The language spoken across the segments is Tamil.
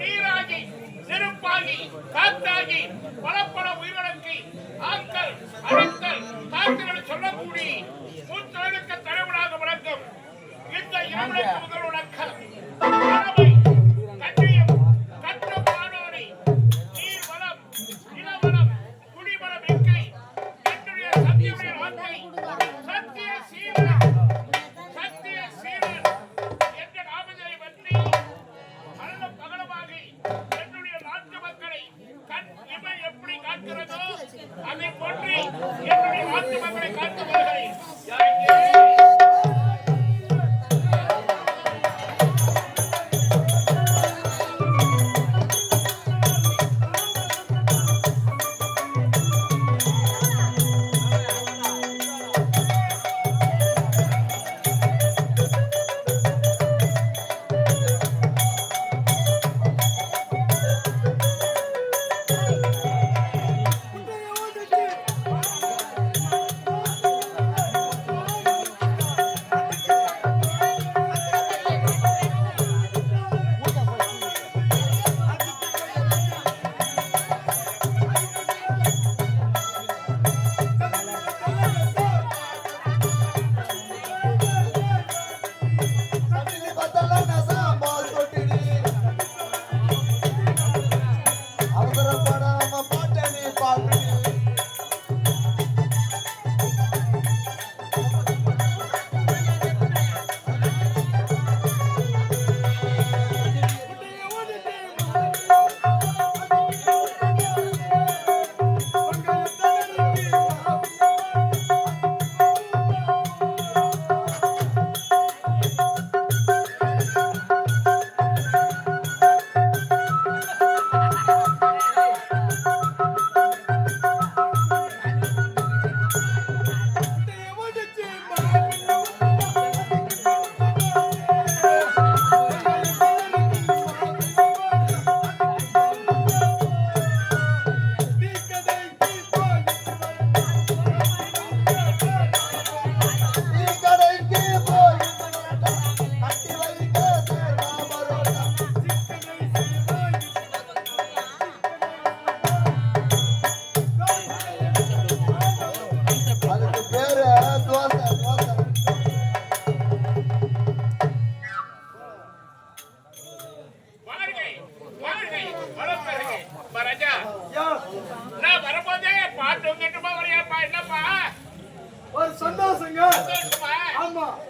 நீராகி நெருப்பாகி காத்தாகி பல பல அதை போன்று என்னுடைய நாட்டு காத்து வருகிறேன்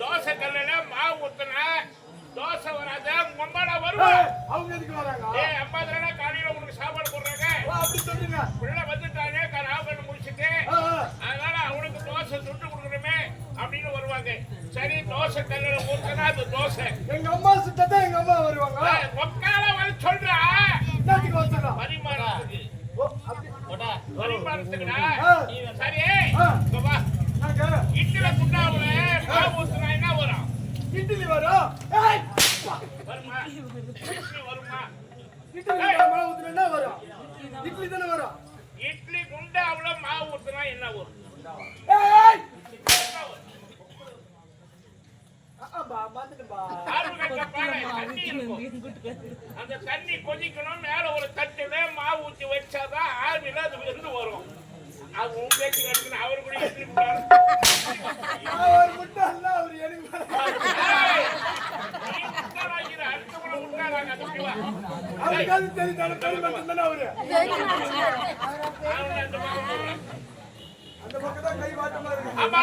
தோசை கல்லுல மாவு ஊத்துன, தோசை வராத, ஏய், வருவேன். அவங்க எதுக்கு வராங்க? ஏய், அம்மா தானே காலையில உனக்கு சாப்பாடு போடுறாங்க. அப்படி சொல்லுங்க. பிள்ளை வந்துட்டானே, கராபன்னு முடிச்சிட்டு. அதனால அவனுக்கு தோசை சுட்டு கொடுக்கணுமே அப்படின்னு வருவாங்க. சரி தோசை கல்லுல ஊத்துனா அது தோசை. எங்க அம்மா சுத்தத்தை எங்க அம்மா வருவாங்க. உக்கால வர சொல்றா. என்னத்துக்கு பரிமாறத்துக்குடா. ஆ. சரி. இங்க வா. இட்லில குண்டாவுல மாவு ஊத்துனா என்ன வரும்? இட்லி வரும். ஏய், வருமா? இட்லி வருமா? இட்லி மாவு ஊத்துனா என்ன வரும்? இட்லி தானே வரும். இட்லி குண்டாவுல மாவு ஊத்துனா என்ன வரும்? ஏய்! அந்த தண்ணி கொதிக்கணும் மேல ஒரு தட்டுல மாவு ஊத்தி வச்சாதான் ஆவில அது வெந்து வரும். அது உன் பேச்சு அவரு கூட குண்டாரு. அவர் முட்டை அல்ல அவர் எனக்கு அது? அவருக்காவது தெரியும் பெரிய மட்டும் தானே அவரு அந்த பக்கம் தான் கை வாட்டமா இருக்கு ஆமா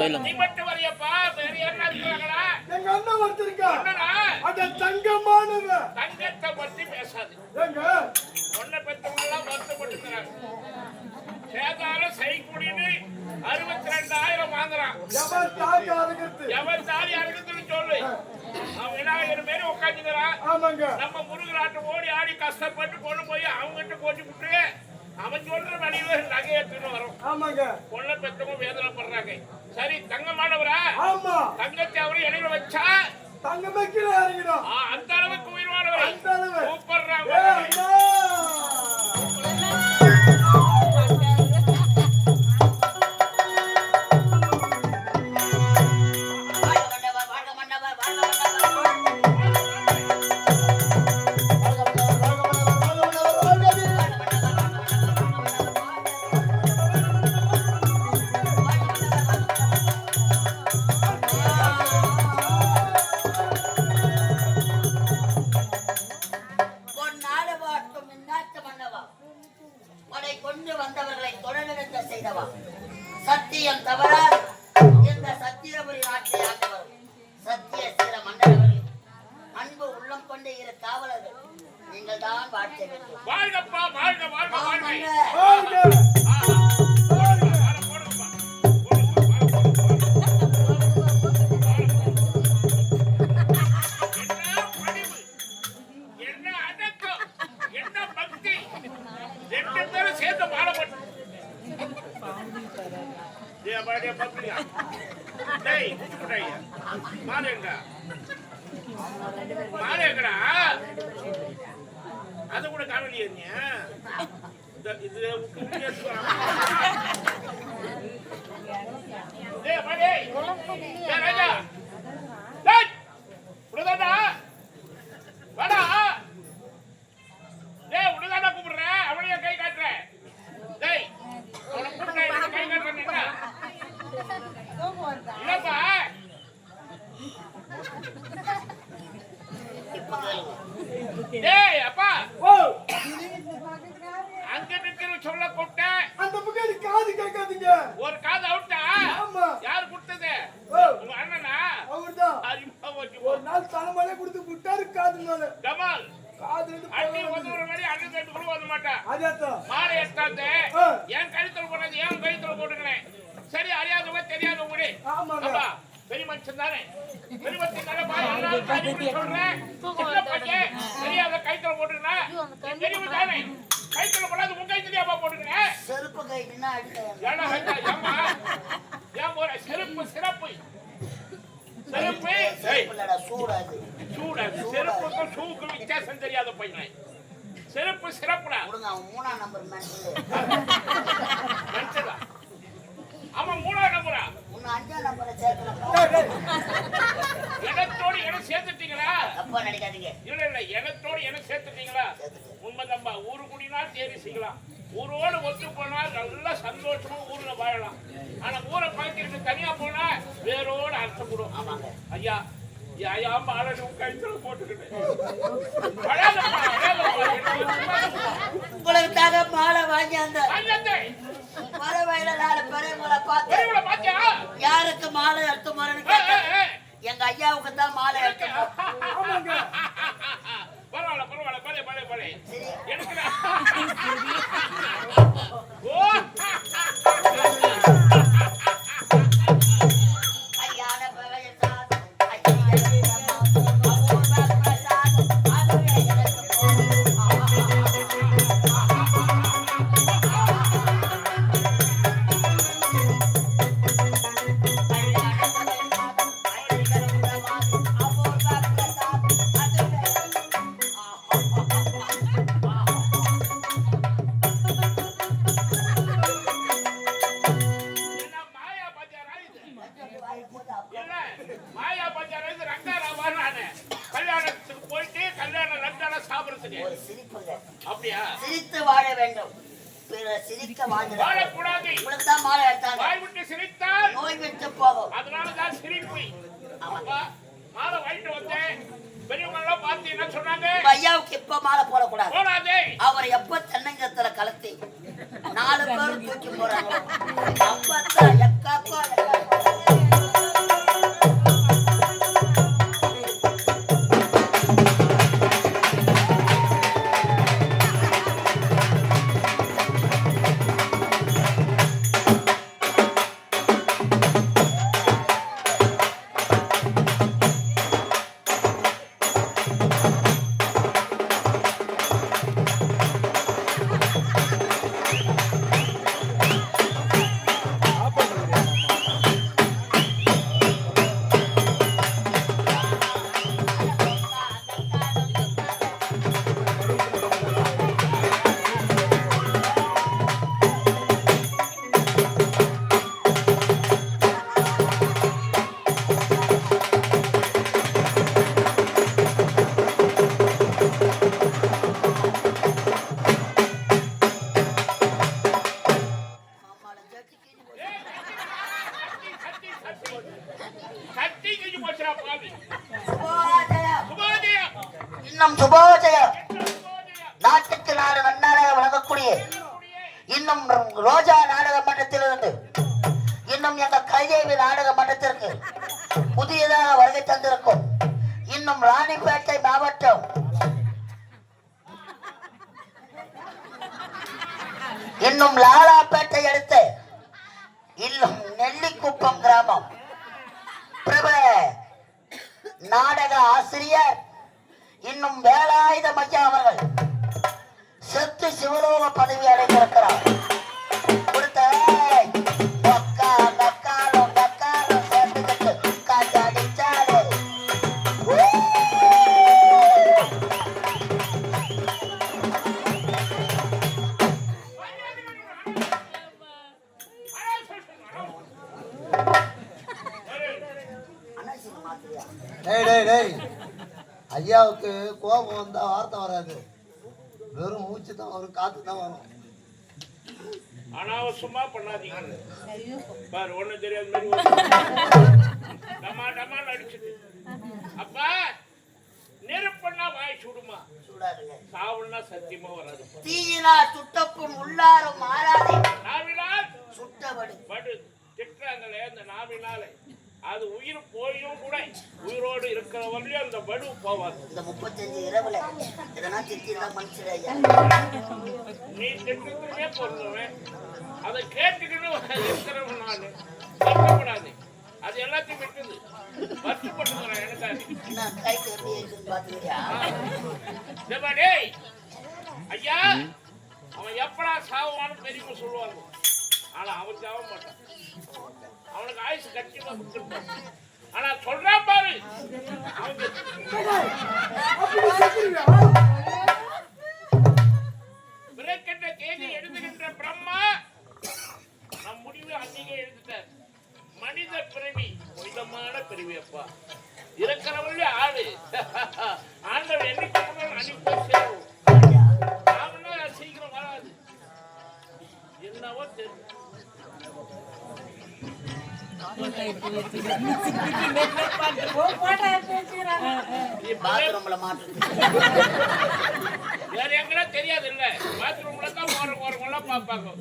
ஏய், நீ மட்டும் வரியப்பா வேற என்ன இருக்கிறாங்களா? எங்க அண்ணன் ஒருத்தர் இருக்கா என்னடா? அந்த தங்கமானவன் தங்கத்தை பத்தி பேசாது. ஏங்க பொண்ணை பெற்றவங்க எல்லாம் வருத்தப்பட்டுக்கிறாங்க சேதாரம் சைக்குடின்னு அறுபத்தி ரெண்டாயிரம் வாங்குறான். எவன் தாக்க அறுக்கிறது எவன் தாலி அறுக்குதுன்னு சொல்லு. அவன் விநாயகர் மாரி உட்காந்துக்கிறான் ஆமாங்க. நம்ம முருகலாட்டம் ஓடி ஆடி கஷ்டப்பட்டு கொண்டு போய் அவங்ககிட்ட விட்டு அவன் சொல்ற வழியில நகையத்துன்னு வரும். ஆமாங்க. பொண்ணை பெற்றவங்க வேதனைப்படுறாங்க. சரி தங்கமானவரா ஆமா. தங்கத்தை அவரு இடையில வச்சா? தங்கமே கீழே இறங்கிடும் அந்த அளவுக்கு உயிர்வானவர் அந்த அளவு. கூப்பிடுறான் டேய், அப்பா, டேய், பப்பியா. டேய், குச்சிப்புட்டாய். மாடு அது கூட காணலையே நீ இது டேய், பாடி டேய். ராஜா. டேய், வாடா. Yeah. பெரியவன் தானே கழுத்துல போடாது உன் போட்டுக்கிறேன் செருப்பு கை நின்னா அடிக்க ஏன்னா ஹைட்டா, ஏம்மா? ஏன் போற? செருப்பு சிறப்பு செருப்பு. சூடாது சூடு அது. செருப்புக்கும் ஷூக்கும் வித்தியாசம் தெரியாத பையன். செருப்பு சிறப்புடா. மூணாம் நம்பர் மனுஷதா அவன் மூணாவது நம்பரா இடத்தோடு இடம் சேர்த்துட்டீங்களா? தப்பா நினைக்காதீங்க. இல்ல இல்ல இடத்தோடு இடம் சேர்த்துட்டீங்களா? உண்மைதான்பா ஊரு கூடினா தேடி செய்யலாம். ஊரோடு ஒத்து போனா நல்லா சந்தோஷமா ஊர்ல வாழலாம். ஆனா ஊரை பழக்கிட்டு தனியா போனா வேரோட அர்த்தப்படும் ஆமாங்க. ஐயா மாலை உன் கழுத்துல போட்டுக்கிட்டேன் மாலை வாங்கி அந்த அண்ணாத்தே, மலை வயல நாலு பெரியவங்களை பார்த்து? யாருக்கு மாலை எடுத்து மரன்னு ஏய், கேட்டேன். எங்க ஐயாவுக்கு தான் மாலை எடுத்து ஆமாங்க. பரவாயில்ல பரவாயில்ல பழைய பழைய பழைய எனக்கு சாப்பிடுறதுக்கு ஒரு சிரிப்புங்க. அப்படியா? சிரித்து வாழ வேண்டும். பிறர் சிரிக்க வாழக்கூடாது. உங்களுக்கு தான் மாலை எடுத்தாங்க வாய் விட்டு சிரித்தால் நோய் விட்டு போகும். அதனாலதான் சிரிப்பு. அப்பா மாலை வாங்கிட்டு வந்தேன். பெரியவங்க எல்லாம் பார்த்து என்ன சொன்னாங்க? ஐயாவுக்கு இப்ப மாலை போடக்கூடாது? போடாதே. அவர் எப்ப தென்னங்கத்துல கலத்தி? நாலு பேரும் தூக்கி போறாங்க அப்பத்தான் எக்காக்கோ எக்காக்கோ. ராணிப்பேட்டை மாவட்டம் இன்னும் லாலாப்பேட்டை ஐயாவுக்கு கோபம் வந்தா வார்த்தை வராது. வெறும் மூச்சு தான் வரும் காத்து தான் வரும். அனாவசியமா பண்ணாதீங்க. பாரு ஒண்ணு தெரியாத மாதிரி டமா டமான்னு அடிச்சுது அப்பா நெருப்புன்னா வாய் சுடுமா? சூடாதுங்க. சாவுன்னா சத்தியமா வராது. தீயினால் சுட்டப்புண் உள்ளாரும் மாறாதே. நாவினால் சுட்டபடி. படு. திட்டுறாங்களே அந்த நாவினாலே. அது உயிர் போயும் கூட. உயிரோடு இருக்கிற வரலையும் அந்த படு போவாது. இந்த முப்பத்தஞ்சு இரவுல மனுஷன் ஐயா நீ திட்டத்திலே பொருந்துவேன் அதை கேட்டுக்கிட்டு இருக்கிறவன் நானு வருத்தப்படாது அது எல்லாத்தையும் விட்டுது வருத்தப்பட்டுக்கிறேன் எனக்காக ஐயா அவன் எப்படா சாவான்னு பெரியவங்க சொல்லுவாங்க. ஆனா அவன் சாவ மாட்டான். அவனுக்கு ஆயுசு கட்டிமா கொடுத்துருப்பான். ஆனா சொல்றான் பாரு. அவங்க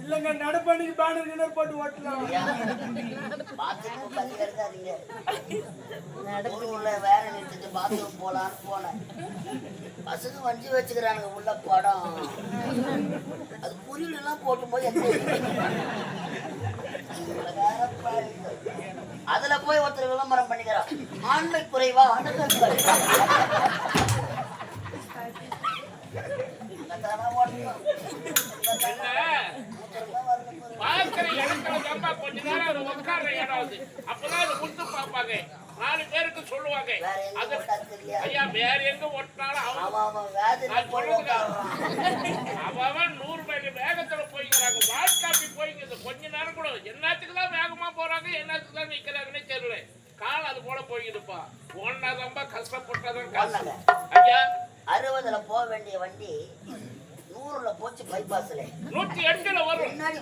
இல்லைங்க நடுப்பணிக்கு பேனர் கிணறு போட்டு ஓட்டலாம். எடுக்காதீங்க ஊருக்குள்ள வேலை நிறுத்திட்டு பாத்ரூம் போலான்னு போனேன். பசங்க வண்டி வச்சுக்கிறானுங்க உள்ள படம். அது புரியல எல்லாம் இவ்வளவு பாருங்க. அதுல போய் ஒருத்தர் விளம்பரம் பண்ணிக்கிறான். ஆண்மை குறைவா? அணுகங்கள் இங்கத்தானா பார்க்கிற இடத்துல தான்ப்பா கொஞ்ச நேரம் அது உட்கார்ற இடம் அது அப்பதான் அது முத்து பார்ப்பாங்க நாலு பேருக்கு சொல்லுவாங்க அது? ஐயா வேற எங்க ஒட்டினாலும் அவன் சொல்லுங்க. நூறு மைல் வேகத்துல போய்க்கிறாங்க வாழ்க்காப்பி போய்ங்க கொஞ்ச நேரம் கூட என்னத்துக்கு தான் வேகமா போறாங்க என்னத்துக்கு தான் நிக்கிறாங்கன்னே தெரியல கால் அது போல போய்க்குதுப்பா ஒன்னாதான்பா கஷ்டப்பட்டாதான் காசு. ஐயா அறுபதுல போக வேண்டிய வண்டி நூறுல போச்சு பைபாஸ்ல நூத்தி எட்டுல வரும். முன்னாடி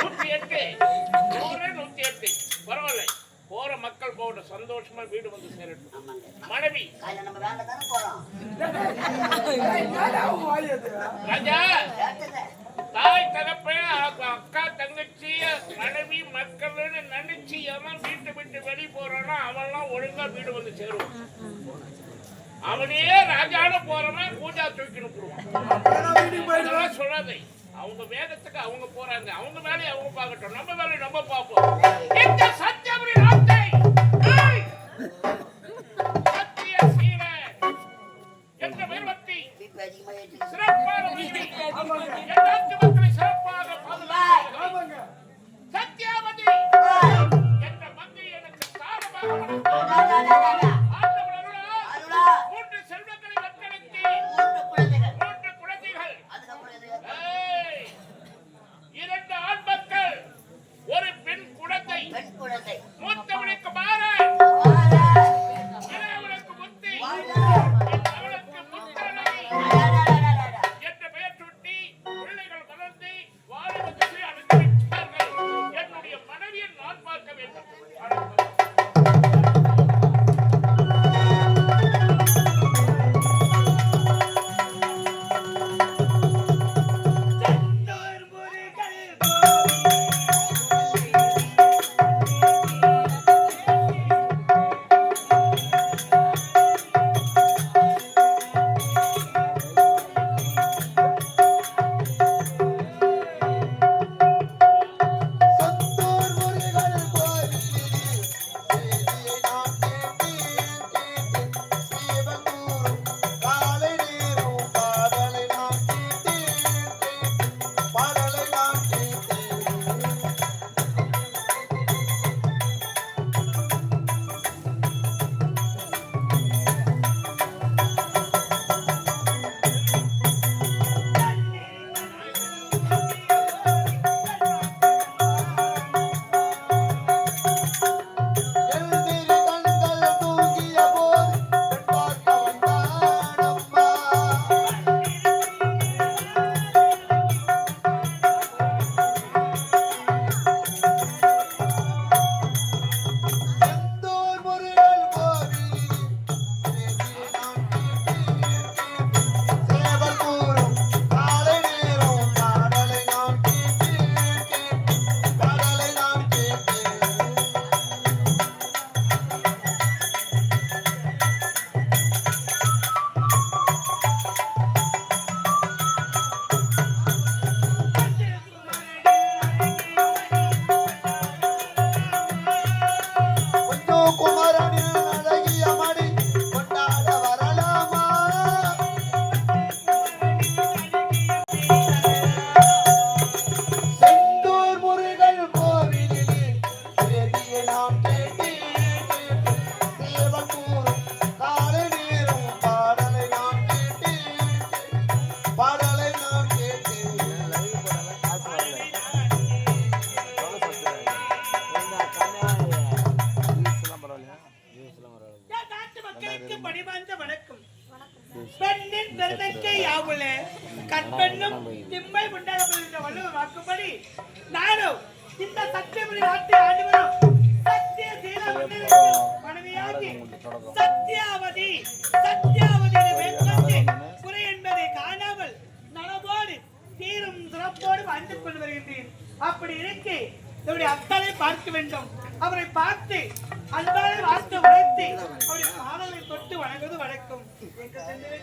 நூத்தி எட்டு. நூறு நூத்தி எட்டு. பரவாயில்ல. போற மக்கள் போகட்ட சந்தோஷமா வீடு வந்து சேரட்டும். மனைவி. நம்ம வேலை தானே போறோம்? ராஜா. தாய் தகப்பன் அக்கா தங்கச்சி மனைவி மக்கள்னு நினைச்சு எவன் வீட்டை விட்டு வெளியே போறானோ அவன்லாம் ஒழுங்கா வீடு வந்து சேருவான். அவனே ராஜான்னு போறவன் பூஜா போயிடுவேன் அதெல்லாம் சொல்லாதே. அவங்க வேகத்துக்கு அவங்க போறாங்க. அவங்க வேலையை அவங்க பார்க்கட்டும். நம்ம வேலையை நம்ம பார்ப்போம். இந்த சத்தியபுரி நாட்டை சத்யாவதி என்ற மங்கை எனக்கு சாரமாக மக்களுக்கு பணிவார்ந்த வணக்கம். பெண்ணின் பெருமைக்கு யாவுல? கற்பெண்ணும் திம்மை உண்டாகப்படும் என்ற வள்ளுவர் வாக்குப்படி. நானும் இந்த சத்தியமணி நாட்டை ஆண்டு வரும் சத்திய மனைவியாகி மேற்கொண்டு குறை என்பதை காணாமல் நலமோடு தீரும் சிறப்போடு வாழ்ந்து கொண்டு வருகின்றேன். அப்படி இருக்கு என்னுடைய அத்தனை பார்க்க வேண்டும். அவரை பார்த்து அன்பான வாழ்த்து உரைத்து அவருடைய பாதங்களை தொட்டு வணங்குவது வணக்கம். எங்கு சென்று